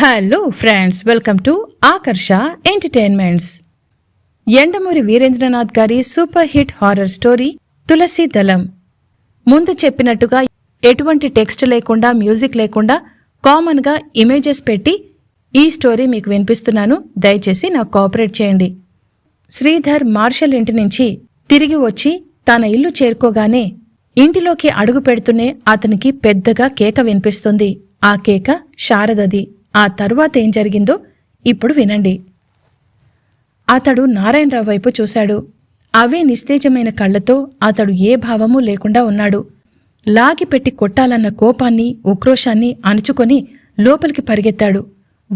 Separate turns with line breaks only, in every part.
Hello friends welcome to Aakarsha entertainments Yandamuri Veerendranath గారి super hit horror story Tulasi Dalam ముందు చెప్పినట్టుగా ఎటువంటి text లేకుండా మ్యూజిక్ లేకుండా కామన్గా ఇమేజెస్ పెట్టి ఈ స్టోరీ మీకు వినిపిస్తున్నాను. దయచేసి నాకు కోఆపరేట్ చేయండి. శ్రీధర్ మార్షల్ ఇంటి నుంచి తిరిగి వచ్చి తన ఇల్లు చేరుకోగానే ఇంటిలోకి అడుగు పెడుతూనే అతనికి పెద్దగా కేక వినిపిస్తుంది. ఆ కేక శారదది. ఆ తరువాత ఏం జరిగిందో ఇప్పుడు వినండి. అతడు నారాయణరావు వైపు చూశాడు. అవే నిస్తేజమైన కళ్ళతో అతడు ఏ భావమూ లేకుండా ఉన్నాడు. లాగిపెట్టి కొట్టాలన్న కోపాన్ని ఉక్రోషాన్ని అణుచుకొని లోపలికి పరిగెత్తాడు.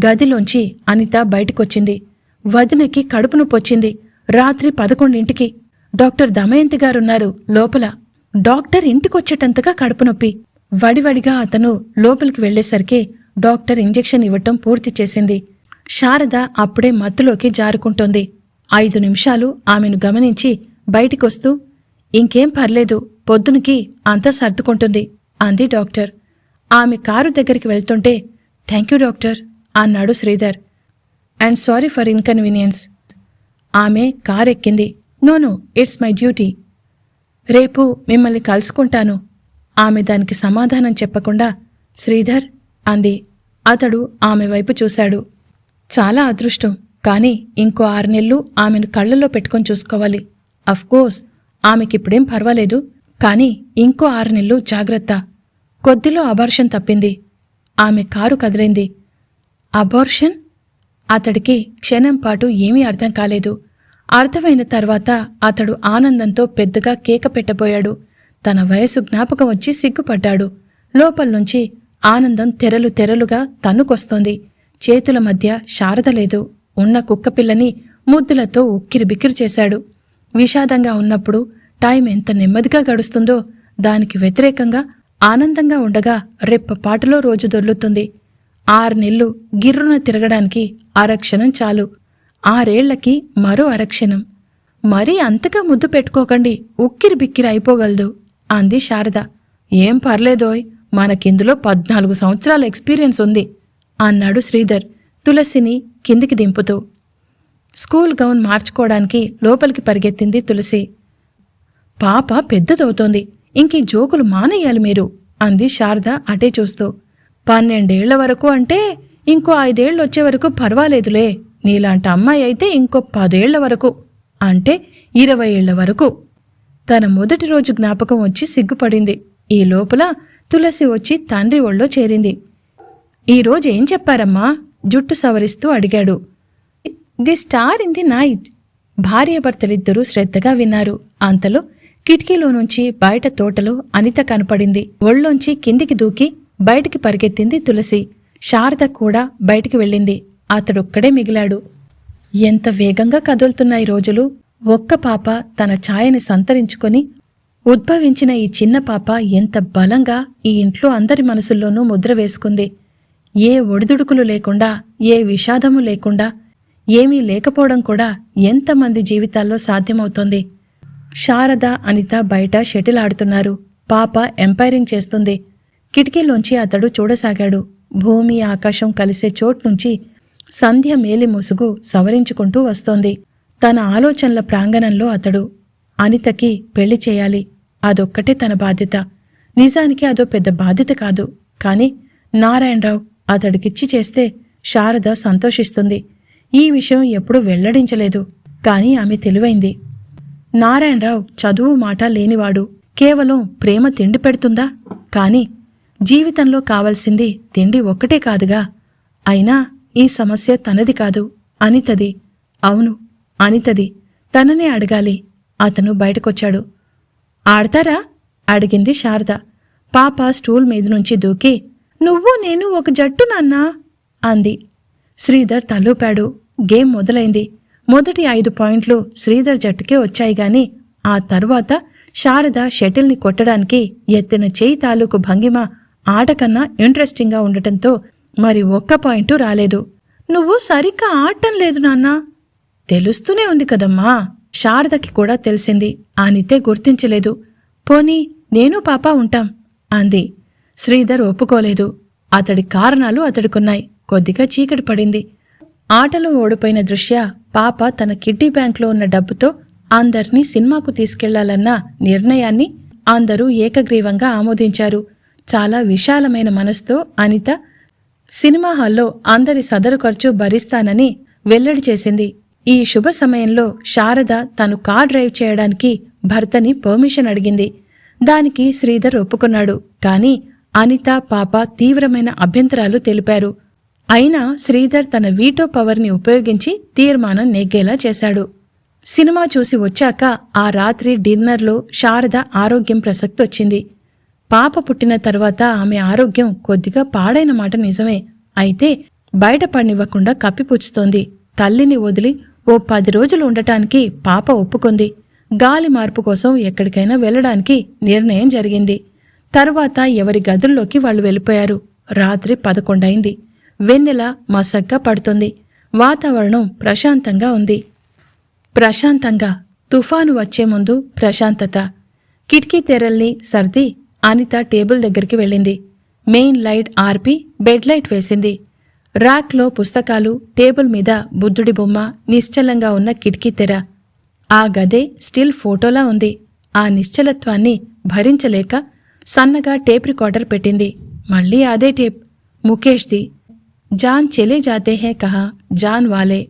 గదిలోంచి అనిత బయటికొచ్చింది. వదినకి కడుపు నొప్పొచ్చింది రాత్రి పదకొండింటికి. డాక్టర్ దమయంతి గారున్నారు లోపల. డాక్టర్ ఇంటికొచ్చేటంతగా కడుపు నొప్పి. వడివడిగా అతను లోపలికి వెళ్ళేసరికి డాక్టర్ ఇంజెక్షన్ ఇవ్వటం పూర్తి చేసింది. శారద అప్పుడే మత్తులోకి జారుకుంటోంది. ఐదు నిమిషాలు ఆమెను గమనించి బయటికొస్తూ ఇంకేం పర్లేదు పొద్దునకి అంతా సర్దుకుంటుంది అంది డాక్టర్. ఆమె కారు దగ్గరికి వెళ్తుంటే థ్యాంక్ యూ డాక్టర్ అన్నాడు Sridhar. And sorry for inconvenience. ఆమె కారెక్కింది. No it's my duty. రేపు మిమ్మల్ని కలుసుకుంటాను. ఆమె దానికి సమాధానం చెప్పకుండా శ్రీధర్ అంది. అతడు ఆమె వైపు చూశాడు. చాలా అదృష్టం కానీ ఇంకో ఆరు నెలలు ఆమెను కళ్ళల్లో పెట్టుకొని చూసుకోవాలి. అఫ్కోర్స్ ఆమెకిప్పుడేం పర్వాలేదు కానీ ఇంకో ఆరు నెలలు జాగ్రత్త. కొద్దిలో అబార్షన్ తప్పింది. ఆమె కారు కదిలింది. అబార్షన్ అతడికి క్షణం పాటు ఏమీ అర్థం కాలేదు. అర్థమైన తర్వాత అతడు ఆనందంతో పెద్దగా కేక పెట్టబోయాడు. తన వయసు జ్ఞాపకం వచ్చి సిగ్గుపడ్డాడు. లోపల నుంచి ఆనందం తెరలు తెరలుగా తన్నుకొస్తోంది. చేతుల మధ్య శారద లేదు. ఉన్న కుక్కపిల్లని ముద్దులతో ఉక్కిరిబిక్కిరి చేశాడు. విషాదంగా ఉన్నప్పుడు టైం ఎంత నెమ్మదిగా గడుస్తుందో దానికి వ్యతిరేకంగా ఆనందంగా ఉండగా రెప్పపాటులో రోజు దొర్లుతుంది. ఆరు నెల్లు గిర్రున తిరగడానికి అరక్షణం చాలు. ఆరేళ్ళకి మరో అరక్షణం. మరీ అంతగా ముద్దు పెట్టుకోకండి ఉక్కిరి బిక్కిరి అయిపోగలదు అంది శారద. ఏం పర్లేదోయ్ మనకిందులో పద్నాలుగు సంవత్సరాల ఎక్స్పీరియన్స్ ఉంది అన్నాడు శ్రీధర్ తులసిని కిందికి దింపుతూ. స్కూల్ గౌన్ మార్చుకోవడానికి లోపలికి పరిగెత్తింది తులసి. పాప పెద్దదవుతోంది ఇంకీ జోకులు మానేయాలి మీరు అంది శారద అటే చూస్తూ. పన్నెండేళ్ళ వరకు అంటే ఇంకో ఐదేళ్ళు వచ్చే వరకు పర్వాలేదులే నీలాంటి అమ్మాయి అయితే ఇంకో పదేళ్ళ వరకు అంటే ఇరవై ఏళ్ళ వరకు. తన మొదటి రోజు జ్ఞాపకం వచ్చి సిగ్గుపడింది. ఈ లోపల తులసి వచ్చి తండ్రి ఒళ్ళో చేరింది. ఈరోజు ఏం చెప్పారమ్మా? జుట్టు సవరిస్తూ అడిగాడు. The star in the night. భార్యాభర్తలిద్దరూ శ్రద్ధగా విన్నారు. అంతలో కిటికీలో నుంచి బయట తోటలో అనిత కనపడింది. ఒళ్ళోంచి కిందికి దూకి బయటికి పరిగెత్తింది తులసి. శారద కూడా బయటికి వెళ్ళింది. అతడొక్కడే మిగిలాడు. ఎంత వేగంగా కదులుతున్నాయి రోజులు. ఒక్క పాప తన ఛాయని సంతరించుకొని ఉద్భవించిన ఈ చిన్న పాప ఎంత బలంగా ఈ ఇంట్లో అందరి మనసుల్లోనూ ముద్ర వేసుకుంది. ఏ ఒడిదుడుకులు లేకుండా ఏ విషాదము లేకుండా ఏమీ లేకపోవడం కూడా ఎంతమంది జీవితాల్లో సాధ్యమవుతోంది. శారద అనిత బయట షటిల్ ఆడుతున్నారు పాప ఎంపైరింగ్ చేస్తుంది. కిటికీలోంచి అతడు చూడసాగాడు. భూమి ఆకాశం కలిసే చోటు నుంచి సంధ్య మేలి ముసుగు సవరించుకుంటూ వస్తోంది. తన ఆలోచనల ప్రాంగణంలో అతడు అనితకి పెళ్ళి చేయాలి. అదొక్కటే తన బాధ్యత. నిజానికి అదో పెద్ద బాధ్యత కాదు. కానీ నారాయణరావు అతడికిచ్చి చేస్తే శారద సంతోషిస్తుంది. ఈ విషయం ఎప్పుడూ వెల్లడించలేదు. కాని ఆమె తెలివైంది. నారాయణరావు చదువు మాట లేనివాడు. కేవలం ప్రేమ తిండి పెడుతుందా? కాని జీవితంలో కావలసింది తిండి ఒక్కటే కాదుగా. అయినా ఈ సమస్య తనది కాదు. అనితది. అవును అనితది. తననే అడగాలి. అతను బయటకొచ్చాడు. ఆడతారా? అడిగింది శారద. పాప స్టూల్ మీద నుంచి దూకి నువ్వు నేను ఒక జట్టు నాన్నా? అంది. శ్రీధర్ తలూపాడు. గేమ్ మొదలైంది. మొదటి ఐదు పాయింట్లు శ్రీధర్ జట్టుకే వచ్చాయి గాని ఆ తర్వాత శారద షటిల్ని కొట్టడానికి ఎత్తిన చేయి తాలూకు భంగిమ ఆట కన్నా ఇంట్రెస్టింగ్గా ఉండటంతో మరి ఒక్క పాయింటు రాలేదు. నువ్వు సరిగ్గా ఆడటం లేదు నాన్నా. తెలుస్తూనే ఉంది కదమ్మా. శారదకి కూడా తెలిసింది. ఆనితే గుర్తించలేదు. పోనీ నేను పాప ఉంటాం? అంది. శ్రీధర్ ఒప్పుకోలేదు. అతడి కారణాలు అతడికున్నాయి. కొద్దిగా చీకటి పడింది. ఆటలో ఓడిపోయిన దృశ్య పాప తన కిడ్డీ బ్యాంక్లో ఉన్న డబ్బుతో అందర్నీ సినిమాకు తీసుకెళ్ళాలన్న నిర్ణయాన్ని అందరూ ఏకగ్రీవంగా ఆమోదించారు. చాలా విశాలమైన మనసుతో అనిత సినిమా హాల్లో అందరి సదరు ఖర్చు భరిస్తానని వెల్లడి చేసింది. ఈ శుభ సమయంలో శారద తను కార్ డ్రైవ్ చేయడానికి భర్తని పర్మిషన్ అడిగింది. దానికి శ్రీధర్ ఒప్పుకున్నాడు. కాని అనిత పాప తీవ్రమైన అభ్యంతరాలు తెలిపారు. అయినా శ్రీధర్ తన వీటో పవర్ని ఉపయోగించి తీర్మానం నెగ్గేలా చేశాడు. సినిమా చూసి వచ్చాక ఆ రాత్రి డిన్నర్లో శారద ఆరోగ్యం ప్రసక్తి వచ్చింది పాప పుట్టిన తర్వాత ఆమె ఆరోగ్యం కొద్దిగా పాడైన మాట నిజమే. అయితే బయటపడినివ్వకుండా కప్పిపుచ్చుతోంది. తల్లిని వదిలి ఓ పది రోజులు ఉండటానికి పాప ఒప్పుకుంది. గాలి మార్పు కోసం ఎక్కడికైనా వెళ్ళడానికి నిర్ణయం జరిగింది. తరువాత ఎవరి గదుల్లోకి వాళ్ళు వెళ్ళిపోయారు. రాత్రి పదకొండైంది. వెన్నెల మసగ్గా పడుతుంది. వాతావరణం ప్రశాంతంగా ఉంది. ప్రశాంతంగా. తుఫాను వచ్చే ముందు ప్రశాంతత. కిటికీ తెరల్ని సర్ది అనిత టేబుల్ దగ్గరికి వెళ్ళింది. మెయిన్ లైట్ ఆర్పి బెడ్ లైట్ వేసింది. ర్యాక్లో పుస్తకాలు టేబుల్ మీద బుద్ధుడి బొమ్మ నిశ్చలంగా ఉన్న కిటికీ తెర. ఆ గదే స్టిల్ ఫోటోలా ఉంది. ఆ నిశ్చలత్వాన్ని భరించలేక సన్నగా టేప్ రికార్డర్ పెట్టింది. మళ్ళీ అదే టేప్. ముఖేష్ది జాన్ చెలే జాతే హే కహా జాన్ వాలే.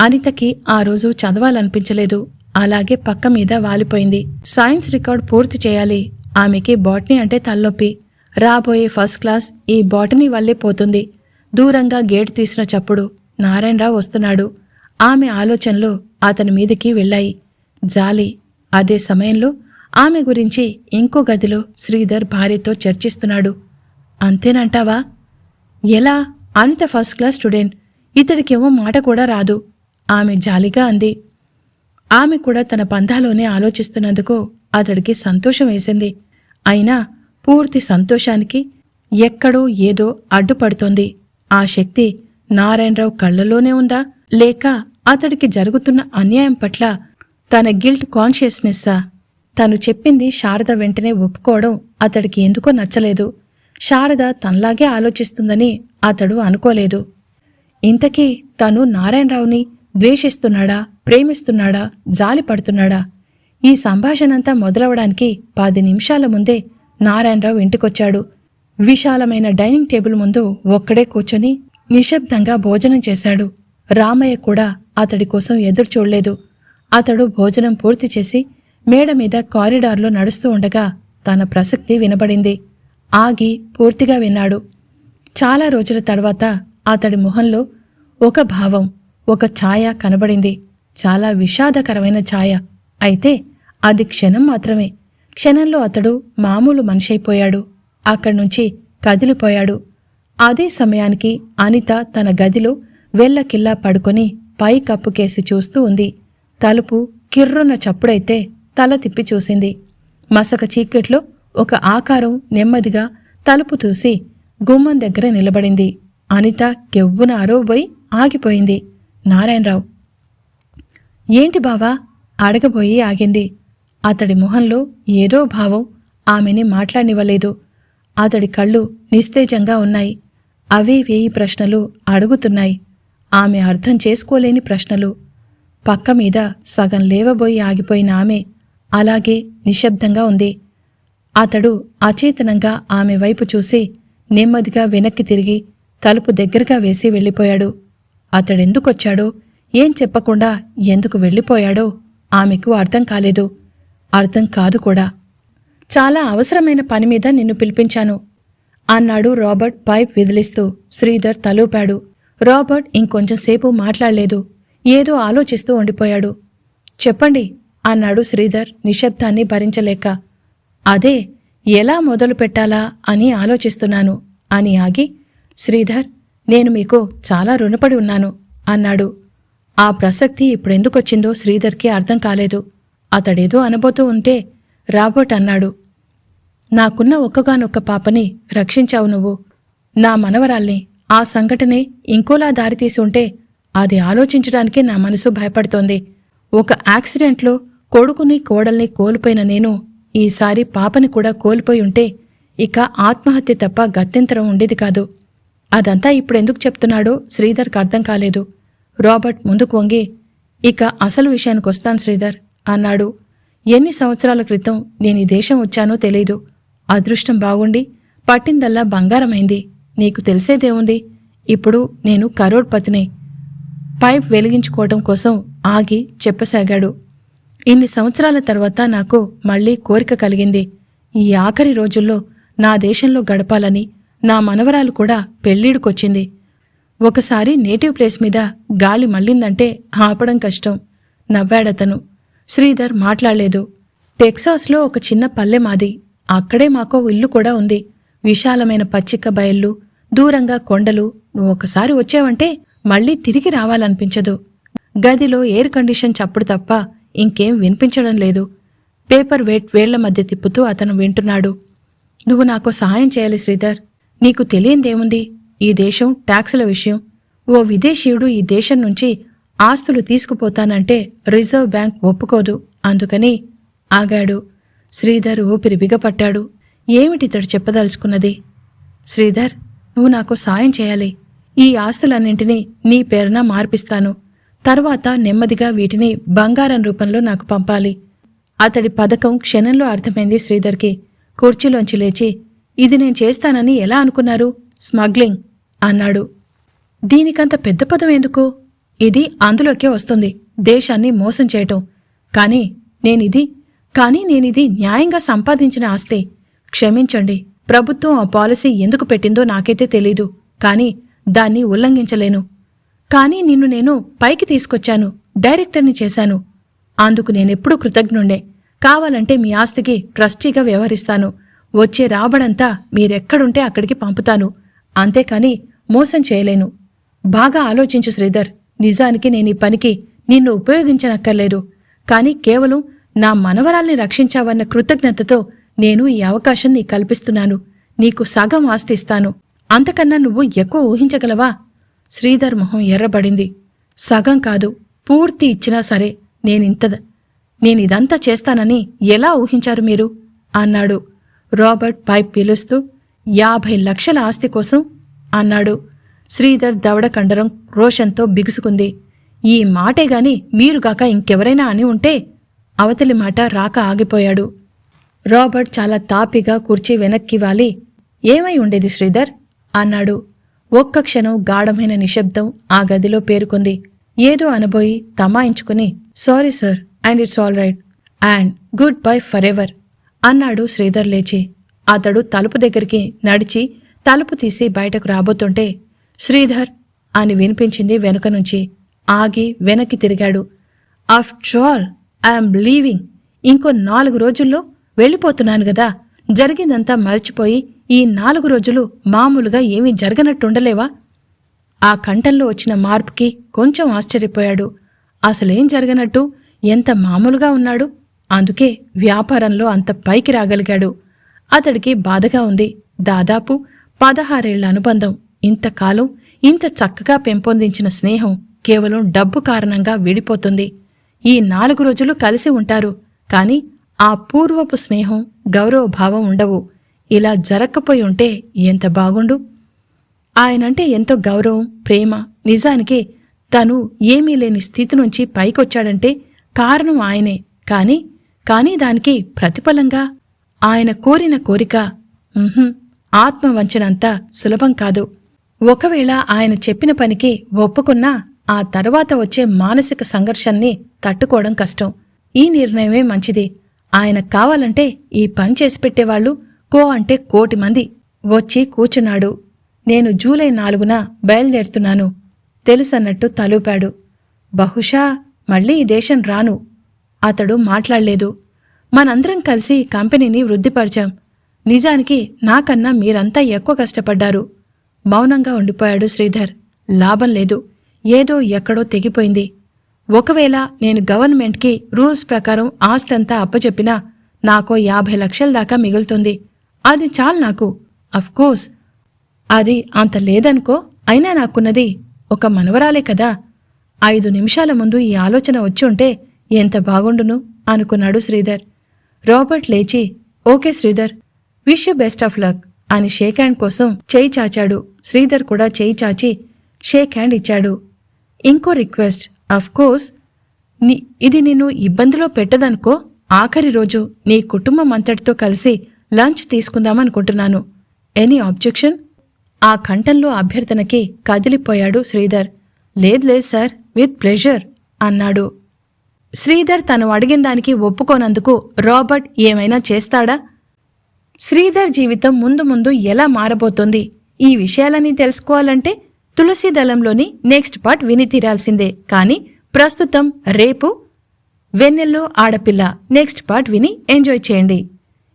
అనితకి ఆ రోజు చదవాలనిపించలేదు. అలాగే పక్క మీద వాలిపోయింది. సైన్స్ రికార్డ్ పూర్తి చేయాలి. ఆమెకి బాటనీ అంటే తలనొప్పి. రాబోయే ఫస్ట్ క్లాస్ ఈ బాటనీ వల్లే పోతుంది. దూరంగా గేటు తీసిన చప్పుడు నారాయణరావు వస్తున్నాడు. ఆమె ఆలోచనలు అతని మీదికి వెళ్ళాయి. జాలి అదే సమయంలో ఆమె గురించి ఇంకో గదిలో శ్రీధర్ భార్యతో చర్చిస్తున్నాడు. అంతేనంటావా? ఎలా? Anitha first class student. ఇతడికేమో మాట కూడా రాదు. ఆమె జాలిగా అంది. ఆమె కూడా తన పంధాలోనే ఆలోచిస్తున్నందుకు అతడికి సంతోషం వేసింది. అయినా పూర్తి సంతోషానికి ఎక్కడో ఏదో అడ్డుపడుతోంది. ఆ శక్తి నారాయణరావు కళ్ళలోనే ఉందా? లేక అతడికి జరుగుతున్న అన్యాయం పట్ల తన గిల్ట్ కాన్షియస్నెస్సా తను చెప్పింది శారద వెంటనే ఒప్పుకోవడం అతడికి ఎందుకో నచ్చలేదు. శారద తనలాగే ఆలోచిస్తుందని అతడు అనుకోలేదు. ఇంతకీ తను నారాయణరావుని ద్వేషిస్తున్నాడా? ప్రేమిస్తున్నాడా? జాలి పడుతున్నాడా? ఈ సంభాషణంతా మొదలవడానికి పది నిమిషాల ముందే నారాయణరావు ఇంటికొచ్చాడు. విశాలమైన డైనింగ్ టేబుల్ ముందు ఒక్కడే కూర్చొని నిశ్శబ్దంగా భోజనం చేశాడు. రామయ్య కూడా అతడి కోసం ఎదురు చూడలేదు. అతడు భోజనం పూర్తి చేసి మేడ మీద కారిడార్లో నడుస్తూ ఉండగా తన ప్రసక్తి వినబడింది. ఆగి పూర్తిగా విన్నాడు. చాలా రోజుల తర్వాత అతడి మొహంలో ఒక భావం ఒక ఛాయ కనబడింది. చాలా విషాదకరమైన ఛాయ. అయితే అది క్షణం మాత్రమే. క్షణంలో అతడు మామూలు మనిషైపోయాడు. అక్కడి నుంచి కదిలిపోయాడు. అదే సమయానికి అనిత తన గదిలో వెళ్ళకిల్లా పడుకొని పై కప్పుకేసి చూస్తూ ఉంది. తలుపు కిర్రున చప్పుడైతే తల తిప్పి చూసింది. మసక చీకట్లో ఒక ఆకారం నెమ్మదిగా తలుపు తూసి గుమ్మం దగ్గర నిలబడింది. అనిత కెవ్వున అరవబోయి ఆగిపోయింది. నారాయణరావు! ఏంటి బావా? అడగబోయి ఆగింది. అతడి మొహంలో ఏదో భావం ఆమెని మాట్లాడివ్వలేదు అతడి కళ్ళు నిస్తేజంగా ఉన్నాయి. అవే వేయి ప్రశ్నలు అడుగుతున్నాయి. ఆమె అర్థం చేసుకోలేని ప్రశ్నలు. పక్క మీద సగం లేవబోయి ఆగిపోయిన ఆమె అలాగే నిశ్శబ్దంగా ఉంది. అతడు అచేతనంగా ఆమె వైపు చూసి నెమ్మదిగా వెనక్కి తిరిగి తలుపు దగ్గరగా వేసి వెళ్ళిపోయాడు. అతడెందుకొచ్చాడో? ఏం చెప్పకుండా ఎందుకు వెళ్ళిపోయాడో? ఆమెకు అర్థం కాలేదు. అర్థం కాదు కూడా. చాలా అవసరమైన పని మీద నిన్ను పిలిపించాను. అన్నాడు రాబర్ట్ పైప్ విదిలిస్తూ. శ్రీధర్ తలూపాడు. రాబర్ట్ ఇంకొంచెం సేపు మాట్లాడలేదు. ఏదో ఆలోచిస్తూ ఉండిపోయాడు. చెప్పండి అన్నాడు శ్రీధర్ నిశ్శబ్దాన్ని భరించలేక. అదే ఎలా మొదలు పెట్టాలా అని ఆలోచిస్తున్నాను అని ఆగి. శ్రీధర్ నేను మీకు చాలా రుణపడి ఉన్నాను అన్నాడు. ఆ ప్రసక్తి ఇప్పుడెందుకొచ్చిందో శ్రీధర్కి అర్థం కాలేదు. అతడేదో అనబోతూ ఉంటే రాబర్ట్ అన్నాడు. నాకున్న ఒక్కగానొక్క పాపని రక్షించావు నువ్వు. నా మనవరాల్ని ఆ సంఘటనే ఇంకోలా దారితీసి ఉంటే అది ఆలోచించడానికే నా మనసు భయపడుతోంది. ఒక యాక్సిడెంట్లో కొడుకుని కోడల్ని కోల్పోయిన నేను ఈసారి పాపని కూడా కోల్పోయి ఉంటే ఇక ఆత్మహత్య తప్ప గత్యంతరం ఉండేది కాదు. అదంతా ఇప్పుడెందుకు చెప్తున్నాడో శ్రీధర్కి అర్థం కాలేదు. రాబర్ట్ ముందుకు వంగి ఇక అసలు విషయానికి వస్తాను శ్రీధర్ అన్నాడు. ఎన్ని సంవత్సరాల క్రితం నేను ఈ దేశం వచ్చానో తెలీదు. అదృష్టం బాగుండి పట్టిందల్లా బంగారమైంది. నీకు తెలిసేదేముంది ఇప్పుడు నేను కరోడ్పతిని. పైప్ వెలిగించుకోవటం కోసం ఆగి చెప్పసాగాడు. ఇన్ని సంవత్సరాల తర్వాత నాకు మళ్ళీ కోరిక కలిగింది. ఈ ఆఖరి రోజుల్లో నా దేశంలో గడపాలని నా మనవరాలు కూడా పెళ్ళీడుకొచ్చింది. ఒకసారి నేటివ్ ప్లేస్ మీద గాలి మళ్ళిందంటే ఆపడం కష్టం. నవ్వాడతను. శ్రీధర్ మాట్లాడలేదు. టెక్సాస్లో ఒక చిన్న పల్లె మాది. అక్కడే మాకో ఇల్లు కూడా ఉంది. విశాలమైన పచ్చిక బయళ్ళు దూరంగా కొండలు. నువ్వు ఒకసారి వచ్చావంటే మళ్ళీ తిరిగి రావాలనిపించదు. గదిలో ఎయిర్ కండిషన్ చప్పుడు తప్ప ఇంకేం వినిపించడం లేదు. పేపర్ వెయిట్ వేళ్ళ మధ్య తిప్పుతూ అతను వింటున్నాడు. నువ్వు నాకు సహాయం చేయాలి శ్రీధర్. నీకు తెలియందేముంది? ఈ దేశం ట్యాక్సుల విషయం. ఓ విదేశీయుడు ఈ దేశం నుంచి ఆస్తులు తీసుకుపోతానంటే రిజర్వ్ బ్యాంక్ ఒప్పుకోదు. అందుకని ఆగాడు. శ్రీధర్ ఊపిరి బిగపట్టాడు. ఏమిటితడు చెప్పదలుచుకున్నది? శ్రీధర్ నువ్వు నాకు సాయం చేయాలి. ఈ ఆస్తులన్నింటినీ నీ పేరున మార్పిస్తాను. తర్వాత నెమ్మదిగా వీటిని బంగారం రూపంలో నాకు పంపాలి. అతడి పథకం క్షణంలో అర్థమైంది శ్రీధర్కి. కుర్చీలోంచి లేచి ఇది నేను చేస్తానని ఎలా అనుకున్నారు? స్మగ్లింగ్ అన్నాడు. దీనికంత పెద్ద పదం ఎందుకు? ఇది అందులోకే వస్తుంది. దేశాన్ని మోసం చేయటం. కానీ నేనిది కానీ నేనిది న్యాయంగా సంపాదించిన ఆస్తే. క్షమించండి ప్రభుత్వం ఆ పాలసీ ఎందుకు పెట్టిందో నాకైతే తెలీదు కానీ దాన్ని ఉల్లంఘించలేను. కానీ నిన్ను నేను పైకి తీసుకొచ్చాను డైరెక్టర్ని చేశాను. అందుకు నేనెప్పుడూ కృతజ్ఞుండే కావాలంటే మీ ఆస్తికి ట్రస్టీగా వ్యవహరిస్తాను. వచ్చే రాబడంతా మీరెక్కడుంటే అక్కడికి పంపుతాను. అంతేకాని మోసం చేయలేను. బాగా ఆలోచించు శ్రీధర్ నిజానికి నేను ఈ పనికి నిన్ను ఉపయోగించనక్కర్లేదు. కానీ కేవలం నా మనవరాల్ని రక్షించావన్న కృతజ్ఞతతో నేను ఈ అవకాశం నీ కల్పిస్తున్నాను. నీకు సగం ఆస్తిస్తాను. అంతకన్నా నువ్వు ఎక్కువ ఊహించగలవా? శ్రీధర్ మొహం ఎర్రబడింది. సగం కాదు పూర్తి ఇచ్చినా సరే నేనింత నేనిదంతా చేస్తానని ఎలా ఊహించారు మీరు? అన్నాడు. రాబర్ట్ పైప్ పీలుస్తూ యాభై లక్షల ఆస్తి కోసం? అన్నాడు. శ్రీధర్ దవడ కండరం రోషంతో బిగుసుకుంది. ఈ మాటే గాని మీరుగాక ఇంకెవరైనా అని ఉంటే అవతలి మాట రాక ఆగిపోయాడు. రాబర్ట్ చాలా తాపిగా కుర్చీ వెనక్కి వాలి. ఏమై ఉండేది శ్రీధర్? అన్నాడు. ఒక్క క్షణం గాఢమైన నిశ్శబ్దం ఆ గదిలో పేరుకుంది. ఏదో అనబోయి తమాయించుకుని sorry sir and it's all right and goodbye forever అన్నాడు శ్రీధర్ లేచి. అతడు తలుపు దగ్గరికి నడిచి తలుపు తీసి బయటకు రాబోతుంటే శ్రీధర్ అని వినిపించింది వెనుక నుంచి. ఆగి వెనక్కి తిరిగాడు. After all I'm leaving. ఇంకో నాలుగు రోజుల్లో వెళ్ళిపోతున్నాను గదా. జరిగిందంతా మర్చిపోయి ఈ నాలుగు రోజులు మామూలుగా ఏమీ జరగనట్టుండలేవా? ఆ కంఠంలో వచ్చిన మార్పుకి కొంచెం ఆశ్చర్యపోయాడు. అసలేం జరగనట్టు? ఎంత మామూలుగా ఉన్నాడు? అందుకే వ్యాపారంలో అంత పైకి రాగలిగాడు. అతడికి బాధగా ఉంది. దాదాపు పదహారేళ్ళ అనుబంధం. ఇంతకాలం ఇంత చక్కగా పెంపొందించిన స్నేహం కేవలం డబ్బు కారణంగా విడిపోతుంది. ఈ నాలుగు రోజులు కలిసి ఉంటారు. కాని ఆ పూర్వపు స్నేహం గౌరవభావం ఉండవు. ఇలా జరక్కపోయి ఉంటే ఎంత బాగుండు? ఆయనంటే ఎంతో గౌరవం ప్రేమ. నిజానికి తను ఏమీ లేని స్థితి నుంచి పైకొచ్చాడంటే కారణం ఆయనే. కాని కానీ దానికి ప్రతిఫలంగా ఆయన కోరిన కోరిక ఆత్మవంచనంతా ఆత్మవంచనంత సులభం కాదు. ఒకవేళ ఆయన చెప్పిన పనికి ఒప్పుకున్నా ఆ తర్వాత వచ్చే మానసిక సంఘర్షాన్ని తట్టుకోవడం కష్టం. ఈ నిర్ణయమే మంచిది. ఆయన కావాలంటే ఈ పని చేసి పెట్టేవాళ్ళు కో అంటే కోటి మంది వచ్చి కూచున్నాడు నేను జూలై నాలుగున బయలుదేరుతున్నాను. తెలుసన్నట్టు తలూపాడు. బహుశా మళ్ళీ ఈ దేశం రాను. అతడు మాట్లాడలేదు. మనందరం కలిసి కంపెనీని వృద్ధిపరిచాం. నిజానికి నాకన్నా మీరంతా ఎక్కువ కష్టపడ్డారు. మౌనంగా ఉండిపోయాడు శ్రీధర్. లాభం లేదు. ఏదో ఎక్కడో తెగిపోయింది. ఒకవేళ నేను గవర్నమెంట్కి రూల్స్ ప్రకారం ఆస్తంతా అప్పచెప్పినా నాకో యాభై లక్షల దాకా మిగులుతుంది. అది చాలు నాకు. కోర్స్ అది అంత లేదనుకో అయినా నాకున్నది ఒక మనవరాలే కదా. ఐదు నిమిషాల ముందు ఈ ఆలోచన వచ్చుంటే ఎంత బాగుండును అనుకున్నాడు శ్రీధర్. రాబర్ట్ లేచి okay Sridhar wish you best of luck అని షేక్ హ్యాండ్ కోసం చేయి చాచాడు. శ్రీధర్ కూడా చేయి చాచి షేక్ హ్యాండ్ ఇచ్చాడు. ఇంకో రిక్వెస్ట్ అఫ్ కోర్స్ నీ ఇది నిన్ను ఇబ్బందిలో పెట్టదనుకో ఆఖరి రోజు నీ కుటుంబం అంతటితో కలిసి లంచ్ తీసుకుందామనుకుంటున్నాను. ఎనీ ఆబ్జెక్షన్ ఆ కంఠంలో అభ్యర్థనకి కదిలిపోయాడు శ్రీధర్. లేదు లేదు సార్ విత్ ప్లెజర్ అన్నాడు. శ్రీధర్ తను అడిగిన దానికి ఒప్పుకోనందుకు రాబర్ట్ ఏమైనా చేస్తాడా? శ్రీధర్ జీవితం ముందు ముందు ఎలా మారబోతుంది? ఈ విషయాలని తెలుసుకోవాలంటే తులసి దళంలోని నెక్స్ట్ పార్ట్ విని తీరాల్సిందే. కానీ ప్రస్తుతం రేపు వెన్నెల్లో ఆడపిల్ల నెక్స్ట్ పార్ట్ విని ఎంజాయ్ చేయండి.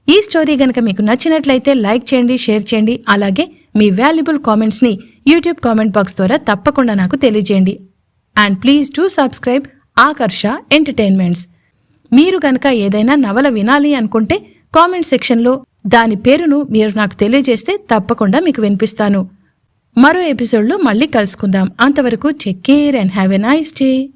ఈ స్టోరీ గనక మీకు నచ్చినట్లయితే లైక్ చేయండి షేర్ చేయండి అలాగే మీ వాల్యుబుల్ కామెంట్స్ని యూట్యూబ్ కామెంట్ బాక్స్ ద్వారా తప్పకుండా నాకు తెలియజేయండి. And please to subscribe Aakarsha entertainments. మీరు గనక ఏదైనా నవల వినాలి అనుకుంటే కామెంట్ సెక్షన్లో దాని పేరును మీరు నాకు తెలియజేస్తే తప్పకుండా మీకు వినిపిస్తాను. మరో ఎపిసోడ్లో మళ్ళీ కలుసుకుందాం. అంతవరకు take care and have a nice day